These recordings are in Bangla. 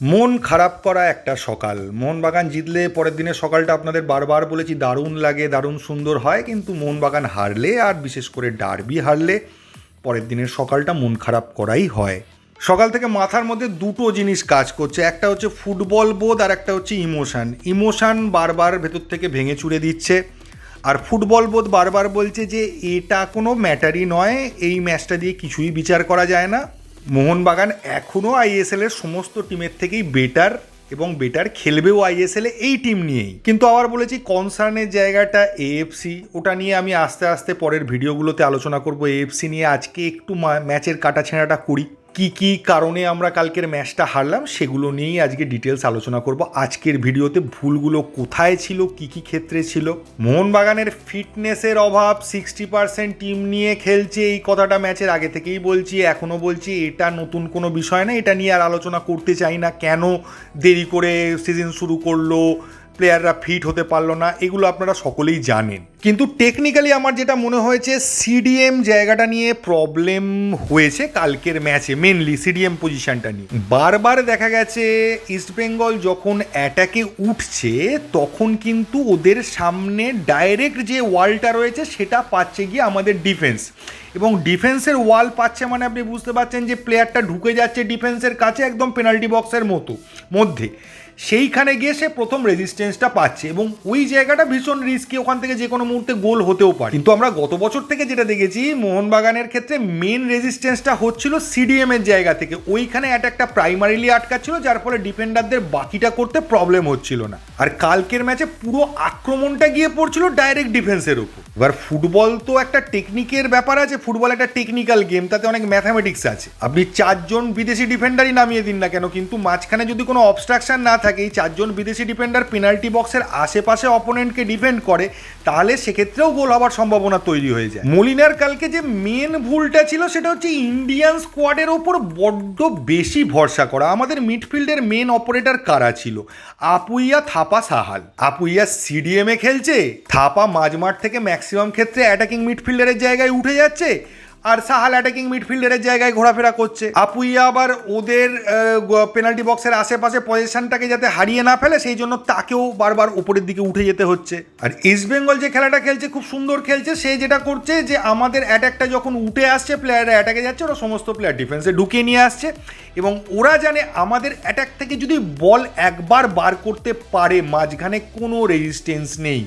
মন খারাপ করা একটা সকাল। মোহনবাগান জিতলে পরের দিনের সকালটা আপনাদের বারবার বলেছি, দারুণ লাগে, দারুণ সুন্দর হয়, কিন্তু মোহনবাগান হারলে আর বিশেষ করে ডার্বি হারলে পরের দিনের সকালটা মন খারাপ করাই হয়। সকাল থেকে মাথার মধ্যে দুটো জিনিস কাজ করছে, একটা হচ্ছে ফুটবল বোধ আর একটা হচ্ছে ইমোশান। ইমোশান বারবার ভেতর থেকে ভেঙে চুড়ে দিচ্ছে, আর ফুটবল বোধ বারবার বলছে যে এটা কোনো ম্যাটারই নয়, এই ম্যাচটা দিয়ে কিছুই বিচার করা যায় না। মোহনবাগান এখনও আইএসএলের সমস্ত টিমের থেকেই বেটার এবং বেটার খেলবেও আইএসএল এই টিম নিয়েই। কিন্তু আবার বলেছি কনসার্নের জায়গাটা এএফসি ওটা নিয়ে আমি আস্তে আস্তে পরের ভিডিওগুলোতে আলোচনা করব। এএফসি নিয়ে আজকে একটু ম্যাচের কাটাছেঁড়াটা করি। কি কি কারণে আমরা কালকের ম্যাচটা হারলাম সেগুলো নিয়েই আজকে ডিটেলস আলোচনা করব। আজকের ভিডিওতে ভুলগুলো কোথায় ছিল, কি কি ক্ষেত্রে ছিল? মোহনবাগানের ফিটনেসের অভাব সিক্সটি পার্সেন্ট টিম নিয়ে খেলছে, এই কথাটা ম্যাচের আগে থেকেই বলছি, এখনও বলছি, এটা নতুন কোনো বিষয় না, এটা নিয়ে আর আলোচনা করতে চাই না। কেন দেরি করে সিজন শুরু করল? প্লেয়াররা ফিট হতে পারল না, এগুলো আপনারা সকলেই জানেন। কিন্তু টেকনিক্যালি আমার যেটা মনে হয়েছে সিডিএম জায়গাটা নিয়ে প্রবলেম হয়েছে কালকের ম্যাচে মেনলি সিডিএম পজিশনটা নিয়ে। বারবার দেখা গেছে ইস্টবেঙ্গল যখন অ্যাটাকে উঠছে, তখন কিন্তু ওদের সামনে ডাইরেক্ট যে ওয়ালটা রয়েছে, সেটা পাচ্ছে গিয়ে আমাদের ডিফেন্স এবং ডিফেন্সের ওয়াল পাচ্ছে মানে আপনি বুঝতে পারছেন যে প্লেয়ারটা ঢুকে যাচ্ছে ডিফেন্সের কাছে একদম পেনাল্টি বক্সের মতো, মধ্যে। সেইখানে গিয়ে সে প্রথম রেজিস্ট্যান্সটা পাচ্ছে এবং ওই জায়গাটা ভীষণ রিস্কি ওখান থেকে যে কোনো মুহূর্তে গোল হতেও পারে। কিন্তু আমরা গত বছর থেকে যেটা দেখেছি, মোহনবাগানের ক্ষেত্রে মেন রেজিস্ট্যান্সটা হচ্ছিল সিডিএম এর জায়গা থেকে। ওইখানে একটা প্রাইমারিলি আটকাচ্ছিল, যার ফলে ডিফেন্ডারদের বাকিটা করতে প্রবলেম হচ্ছিল না। আর কালকের ম্যাচে পুরো আক্রমণটা গিয়ে পড়ছিল ডাইরেক্ট ডিফেন্সের উপর। এবার ফুটবল তো একটা টেকনিকের ব্যাপার আছে ফুটবল একটা টেকনিক্যাল গেম তাতে অনেক ম্যাথামেটিক্স আছে। আপনি চারজন বিদেশি ডিফেন্ডারই নামিয়ে দিন না কেন, কিন্তু মাঝখানে যদি কোনো অবস্ট্রাকশন না থাকে এই চারজন বিদেশি ডিফেন্ডার পেনাল্টি বক্সের আশেপাশে অপোনেন্টকে ডিফেন্ড করে, তাহলে সেক্ষেত্রেও গোল হওয়ার সম্ভাবনা তৈরি হয়ে যায়। মলিনার কালকে যে মেন ভুলটা ছিল, সেটা হচ্ছে ইন্ডিয়ান স্কোয়াডের ওপর বড্ড বেশি ভরসা করা। আমাদের মিডফিল্ডের মেন অপারেটর কারা ছিল? আপুইয়া, থাপা, সাহাল। আপুইয়া সিডিএমে খেলছে, থাপা মাঝমাঠ থেকে ম্যাক্সিমাম ক্ষেত্রে অ্যাটাকিং মিডফিল্ডারের জায়গায় উঠে যাচ্ছে আর সাহাল অ্যাটাকিং মিডফিল্ডারের জায়গায় ঘোরাফেরা করছে। আপুইয়া আবার ওদের পেনাল্টি বক্সের আশেপাশে পজিশনটাকে যাতে হারিয়ে না ফেলে, সেই জন্য তাকেও বারবার উপরের দিকে উঠে যেতে হচ্ছে। আর ইস্ট বেঙ্গল যে খেলাটা খেলছে, খুব সুন্দর খেলছে, সে যেটা করছে যে আমাদের অ্যাটাকটা যখন উঠে আসছে প্লেয়াররা অ্যাটাকে যাচ্ছে, ওরা সমস্ত প্লেয়ার ডিফেন্সে ঢুকিয়ে নিয়ে আসছে। এবং ওরা জানে আমাদের অ্যাটাক থেকে যদি বল একবার বার করতে পারে, মাঝখানে কোনো রেজিস্টেন্স নেই।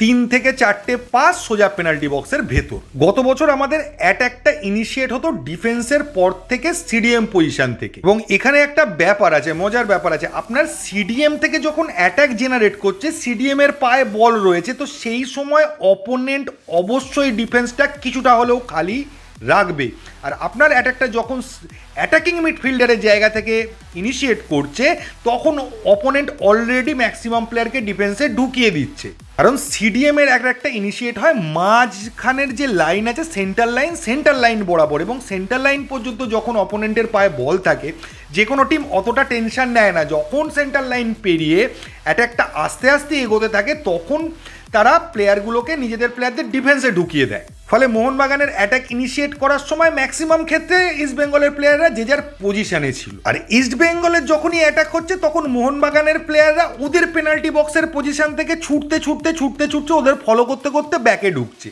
তিন থেকে চারটে পাস সোজা পেনাল্টি বক্সের ভেতর। গত বছর আমাদের অ্যাটাকটা ইনিশিয়েট হতো ডিফেন্সের পর থেকে সিডিএম পজিশন থেকে। এবং এখানে একটা ব্যাপার আছে, মজার ব্যাপার আছে। আপনার সিডিএম থেকে যখন অ্যাটাক জেনারেট করছে সিডিএম এর পায়ে বল রয়েছে, তো সেই সময় অপোনেন্ট অবশ্যই ডিফেন্সটা কিছুটা হলেও খালি রাখবে। আর আপনার অ্যাটাকটা যখন অ্যাটাকিং মিডফিল্ডারের জায়গা থেকে ইনিশিয়েট করছে, তখন অপোনেন্ট অলরেডি ম্যাক্সিমাম প্লেয়ারকে ডিফেন্সে ঢুকিয়ে দিচ্ছে। কারণ সিডিএম এর একটা ইনিশিয়েট হয় মাঝখানের যে লাইন আছে সেন্টার লাইন সেন্টার লাইন বরাবর। এবং সেন্টার লাইন পর্যন্ত যখন অপোনেন্টের পায়ে বল থাকে, যে কোনো টিম অতটা টেনশন নেয় না। যখন সেন্টার লাইন পেরিয়ে অ্যাটাকটা আস্তে আস্তে এগোতে থাকে, তখন তারা প্লেয়ারগুলোকে নিজেদের প্লেয়ারদের ডিফেন্সে ঢুকিয়ে দেয়। ফলে মোহনবাগানের অ্যাটাক ইনিশিয়েট করার সময় ম্যাক্সিমাম ক্ষেত্রে ইস্ট বেঙ্গলের প্লেয়াররা যে যার পজিশনে ছিল। আর ইস্ট বেঙ্গলের যখনই অ্যাটাক হচ্ছে, তখন মোহনবাগানের প্লেয়াররা ওদের পেনাল্টি বক্সের পজিশন থেকে ছুটতে ছুটতে ছুটতে ছুটতে ওদের ফলো করতে করতে ব্যাকে ঢুকছে।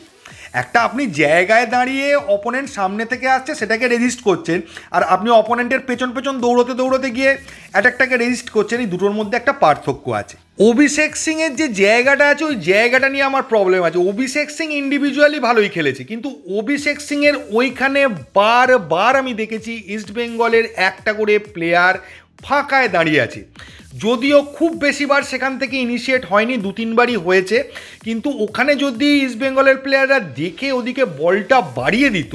একটা আপনি জায়গায় দাঁড়িয়ে অপোনেন্ট সামনে থেকে আসছে, সেটাকে রেজিস্ট করছেন, আর আপনি অপোনেন্টের পেছন পেছন দৌড়তে দৌড়তে গিয়ে অ্যাটাকটাকে রেজিস্ট করছেন, এই দুটোর মধ্যে একটা পার্থক্য আছে। অভিষেক সিং এর যে জায়গাটা আছে, ওই জায়গাটা নিয়ে আমার প্রবলেম আছে। অভিষেক সিং ইন্ডিভিজুয়ালি ভালোই খেলেছে, কিন্তু অভিষেক সিং এর ওইখানে বারবার আমি দেখেছি ইস্ট বেঙ্গলের একটা করে প্লেয়ার ফাঁকায় দাঁড়িয়ে আছে। যদিও খুব বেশিবার সেখান থেকে ইনিশিয়েট হয়নি, দু তিনবারই হয়েছে, কিন্তু ওখানে যদি ইস্ট বেঙ্গলের প্লেয়াররা দেখে ওদিকে বলটা বাড়িয়ে দিত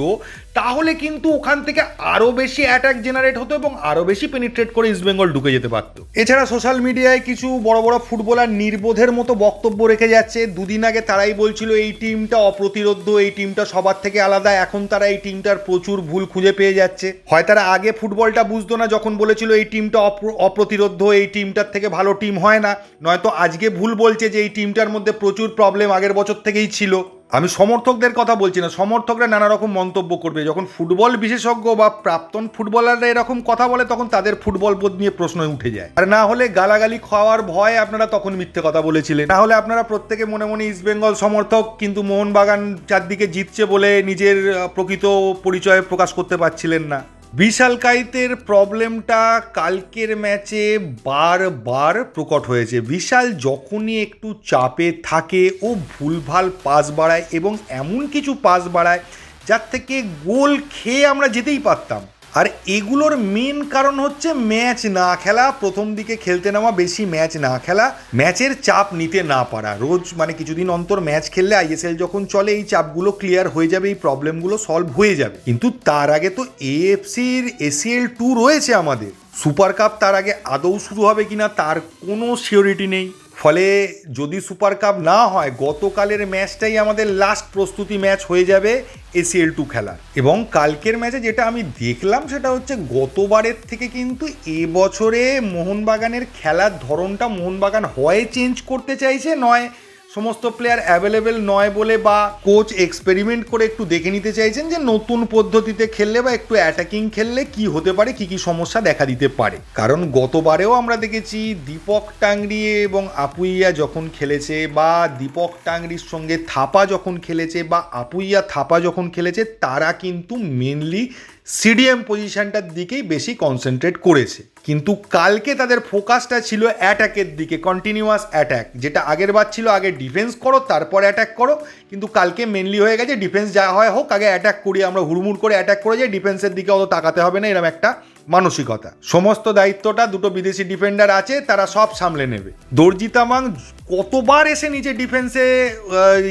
তাহলে কিন্তু ওখান থেকে আরও বেশি অ্যাটাক জেনারেট হতো এবং আরও বেশি পেনিট্রেট করে ইস্ট বেঙ্গল ঢুকে যেতে পারত। এছাড়া সোশ্যাল মিডিয়ায় কিছু বড় বড় ফুটবলার নির্বোধের মতো বক্তব্য রেখে যাচ্ছে। দুদিন আগে তারাই বলছিল, এই টিমটা অপ্রতিরোধ্য এই টিমটা সবার থেকে আলাদা। এখন তারা এই টিমটার প্রচুর ভুল খুঁজে পেয়ে যাচ্ছে। হয় তারা আগে ফুটবলটা বুঝতো না, যখন বলেছিল, এই টিমটা অপ্র- অপ্রতিরোধ্য এই টিমটার থেকে ভালো টিম হয় না। নয়তো আজকে ভুল বলছে যে, এই টিমটার মধ্যে প্রচুর প্রবলেম আগের বছর থেকেই ছিল। আমি সমর্থকদের কথা বলছি না, সমর্থকরা নানা রকম মন্তব্য করবে। যখন ফুটবল বিশেষজ্ঞ বা প্রাক্তন ফুটবলাররা এরকম কথা বলে, তখন তাদের ফুটবল বোধ নিয়ে প্রশ্ন উঠে যায়। আর না হলে গালাগালি খাওয়ার ভয় আপনারা তখন মিথ্যে কথা বলেছিলেন। না হলে আপনারা প্রত্যেকে মনে মনে ইস্টবেঙ্গল সমর্থক, কিন্তু মোহনবাগান চারদিকে জিতছে বলে নিজের প্রকৃত পরিচয় প্রকাশ করতে পারছিলেন না। বিশাল কাইতের প্রবলেমটা কালকের ম্যাচে বারবার প্রকট হয়েছে। বিশাল যখনই একটু চাপে থাকে ও ভুলভাল পাস বাড়ায় এবং এমন কিছু পাস বাড়ায় যার থেকে গোল খেয়ে আমরা যেতেই পারতাম। আর এগুলোর মেন কারণ হচ্ছে ম্যাচ না খেলা, প্রথম দিকে খেলতে নেওয়া, বেশি ম্যাচ না খেলা ম্যাচের চাপ নিতে না পারা। রোজ মানে কিছুদিন অন্তর ম্যাচ খেললে আইএসএল যখন চলে, এই চাপগুলো ক্লিয়ার হয়ে যাবে, এই প্রবলেমগুলো সলভ হয়ে যাবে। কিন্তু তার আগে তো এএফসির এসিএল টু রয়েছে আমাদের। সুপার কাপ তার আগে আদৌ শুরু হবে কিনা, তার কোনো সিওরিটি নেই। ফলে যদি সুপার কাপ না হয়, গতকালের ম্যাচটাই আমাদের লাস্ট প্রস্তুতি ম্যাচ হয়ে যাবে এসিএল টু খেলা এবং কালকের ম্যাচে যেটা আমি দেখলাম সেটা হচ্ছে গতবারের থেকে কিন্তু এবছরে মোহনবাগানের খেলার ধরনটা মোহনবাগান হয় চেঞ্জ করতে চাইছে, নয় সমস্ত প্লেয়ার অ্যাভেলেবেল নয় বলে বা কোচ এক্সপেরিমেন্ট করে একটু দেখে নিতে চাইছেন যে নতুন পদ্ধতিতে খেললে বা একটু অ্যাটাকিং খেললে কি হতে পারে, কি কি সমস্যা দেখা দিতে পারে। কারণ গতবারেও আমরা দেখেছি দীপক টাংরি এবং আপুইয়া যখন খেলেছে বা দীপক টাংরির সঙ্গে থাপা যখন খেলেছে বা আপুইয়া থাপা যখন খেলেছে, তারা কিন্তু মেনলি সিডিএম পজিশনটার দিকেই বেশি কনসেন্ট্রেট করেছে। কিন্তু কালকে তাদের ফোকাসটা ছিল অ্যাট্যাকের দিকে কন্টিনিউয়াস অ্যাট্যাক যেটা আগের বার ছিল, আগে ডিফেন্স করো, তারপর অ্যাট্যাক করো, কিন্তু কালকে মেনলি হয়ে গেছে ডিফেন্স যা হয় হোক, আগে অ্যাট্যাক করি, আমরা হুড়মুড় করে অ্যাট্যাক করে যাই ডিফেন্সের দিকে অত তাকাতে হবে না এরকম একটা মানসিকতা। সমস্ত দায়িত্বটা দুটো বিদেশি ডিফেন্ডার আছে, তারা সব সামলে নেবে। দর্জিতামাং কতবার এসে নিচে ডিফেন্সে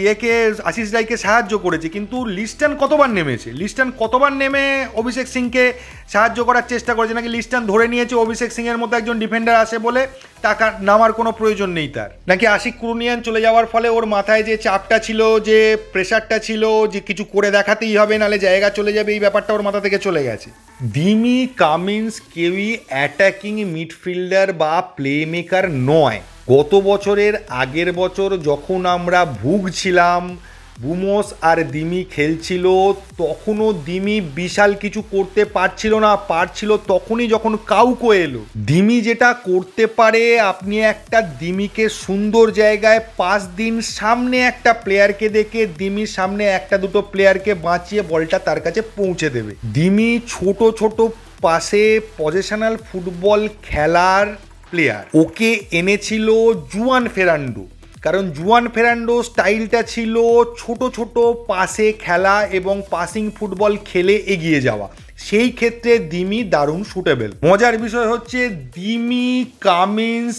ইয়েকে, আশিস রায়কে সাহায্য করেছে, কিন্তু লিস্টান কতবার নেমেছে? লিস্টান কতবার নেমে অভিষেক সিংকে সাহায্য করার চেষ্টা করেছে? নাকি লিস্টান ধরে নিয়েছে অভিষেক সিংয়ের মতো একজন ডিফেন্ডার আসে বলে টাকা নামার কোনো প্রয়োজন নেই তার? নাকি আশিক কুরুনিয়ান চলে যাওয়ার ফলে ওর মাথায় যে চাপটা ছিল, যে প্রেশারটা ছিল, যে কিছু করে দেখাতেই হবে, নালে জায়গা চলে যাবে, এই ব্যাপারটা ওর মাথা থেকে চলে গেছে? দিমি, কামিন্স, কেউই অ্যাটাকিং মিডফিল্ডার বা প্লে মেকার নয়। গত বছরের আগের বছর যখন আমরা ভুগছিলাম বুমোস আর দিমি খেলছিল, তখনও দিমি বিশাল কিছু করতে পারছিল না, পারছিল তখনই যখন কাউকো এলো। দিমি যেটা করতে পারে, আপনি একটা দিমিকে সুন্দর জায়গায় পাঁচ দিন সামনে একটা প্লেয়ারকে দেখে, দিমির সামনে একটা দুটো প্লেয়ারকে বাঁচিয়ে বলটা তার কাছে পৌঁছে দেবে। দিমি ছোট ছোট পাশে পজিশনাল ফুটবল খেলার প্লেয়ার ওকে এনেছিল জুয়ান ফেরান্ডো। কারণ জুয়ান ফেরান্ডো স্টাইলটা ছিল ছোট ছোট পাসে খেলা এবং পাসিং ফুটবল খেলে এগিয়ে যাওয়া। সেই ক্ষেত্রে দিমি দারুণ সুটেবেল মজার বিষয় হচ্ছে দিমি, কামিন্স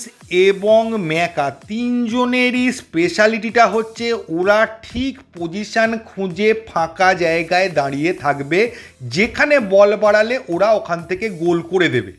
এবং ম্যাকা তিনজনেরই স্পেশালিটিটা হচ্ছে ওরা ঠিক পজিশন খুঁজে ফাঁকা জায়গায় দাঁড়িয়ে থাকবে, যেখানে বল বাড়ালে ওরা ওখান থেকে গোল করে দেবে।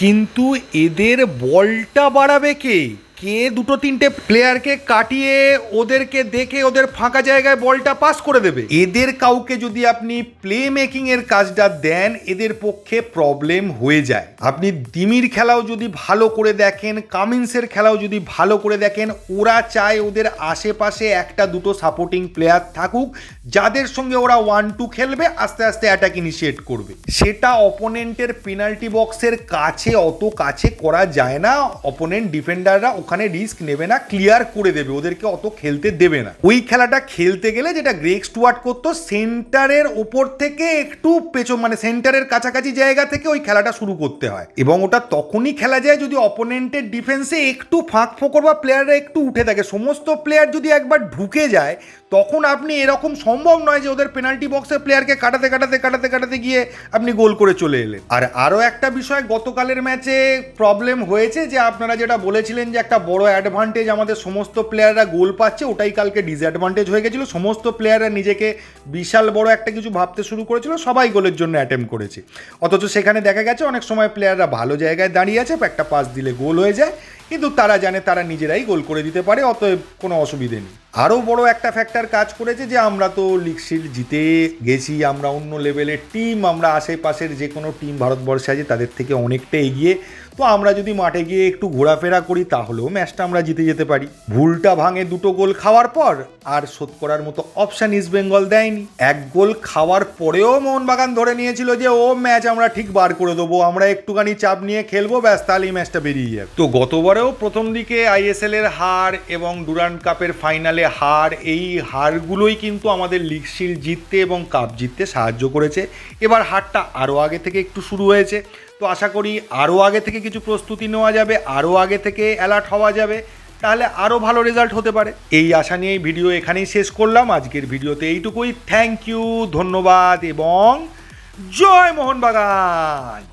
কিন্তু এদের বলটা বাড়াবে কে? কে দুটো তিনটে প্লেয়ারকে কাটিয়ে ওদেরকে দেখে ওদের ফাঁকা জায়গায় বলটা পাস করে দেবে? এদের কাউকে যদি আপনি প্লে মেকিং এর কাজটা দেন, এদের পক্ষে প্রবলেম হয়ে যায়। আপনি দিমির খেলাও যদি ভালো করে দেখেন, কামিন্সের খেলাও যদি ভালো করে দেখেন, ওরা চায় ওদের আশেপাশে একটা দুটো সাপোর্টিং প্লেয়ার থাকুক, যাদের সঙ্গে ওরা ওয়ান টু খেলবে, আস্তে আস্তে অ্যাটাক ইনিশিয়েট করবে। সেটা অপোনেন্টের পেনাল্টি বক্সের কাছে, অত কাছে করা যায় না। অপোনেন্ট ডিফেন্ডাররা ওখানে রিস্ক নেবে না ক্লিয়ার করে দেবে, ওদেরকে অত খেলতে দেবে না। ওই খেলাটা খেলতে গেলে যেটা গ্রেক স্টুয়ার্ট করতো, সেন্টারের ওপর থেকে একটু পেছন মানে সেন্টারের কাছাকাছি জায়গা থেকে ওই খেলাটা শুরু করতে হয়। এবং ওটা তখনই খেলা যায় যদি অপোনেন্টের ডিফেন্সে একটু ফাঁক ফোকর বা প্লেয়াররা একটু উঠে থাকে। সমস্ত প্লেয়ার যদি একবার ঢুকে যায় তখন আপনি এরকম সম্ভব নয় যে ওদের পেনাল্টি বক্সের প্লেয়ারকে কাটাতে কাটাতে কাটাতে কাটাতে গিয়ে আপনি গোল করে চলে এলেন। আর আরও একটা বিষয়, গতকালের ম্যাচে প্রবলেম হয়েছে যে আপনারা যেটা বলেছিলেন যে একটা বড় অ্যাডভান্টেজ আমাদের সমস্ত প্লেয়াররা গোল পাচ্ছে, ওটাই কালকে ডিসঅ্যাডভান্টেজ হয়ে গেছিল। সমস্ত প্লেয়াররা নিজেকে বিশাল বড় একটা কিছু ভাবতে শুরু করেছিল, সবাই গোলের জন্য অ্যাটেম্প করেছে। অথচ সেখানে দেখা গেছে অনেক সময় প্লেয়াররা ভালো জায়গায় দাঁড়িয়ে আছে, একটা পাস দিলে গোল হয়ে যায়, কিন্তু তারা জানে তারা নিজেরাই গোল করে দিতে পারে, অতএব কোনো অসুবিধে নেই। আরও বড় একটা ফ্যাক্টর কাজ করেছে যে আমরা তো লিগশিল জিতে গেছি, আমরা অন্য লেভেলের টিম আমরা আশেপাশের যে কোনো টিম ভারতবর্ষে আছে, তাদের থেকে অনেকটা এগিয়ে তো আমরা যদি মাঠে গিয়ে একটু ঘোরাফেরা করি, তাহলেও ম্যাচটা আমরা জিতে যেতে পারি। ভুলটা ভাঙে দুটো গোল খাওয়ার পর, আর শোধ করার মতো অপশান ইস্ট বেঙ্গল দেয়নি। এক গোল খাওয়ার পরেও মোহনবাগান ধরে নিয়েছিল যে, ও, ম্যাচ আমরা ঠিক বার করে দেবো, আমরা একটুখানি চাপ নিয়ে খেলব, ব্যাস, তাহলেই ম্যাচটা বেরিয়ে যাবে। তো গতবারেও প্রথম দিকে আইএসএল এর হার এবং ডুরান্ড কাপের ফাইনালে হার, এই হারগুলোই কিন্তু আমাদের লিগ শিল্ড জিততে এবং কাপ জিততে সাহায্য করেছে। এবার হারটা আরও আগে থেকে একটু শুরু হয়েছে। তো আশা করি আরও আগে থেকে কিছু প্রস্তুতি নেওয়া যাবে, আরও আগে থেকে অ্যালার্ট হওয়া যাবে, তাহলে আরও ভালো রেজাল্ট হতে পারে। এই আশা নিয়েই ভিডিও এখানেই শেষ করলাম। আজকের ভিডিওতে এইটুকুই। থ্যাংক ইউ ধন্যবাদ এবং জয় মোহনবাগান।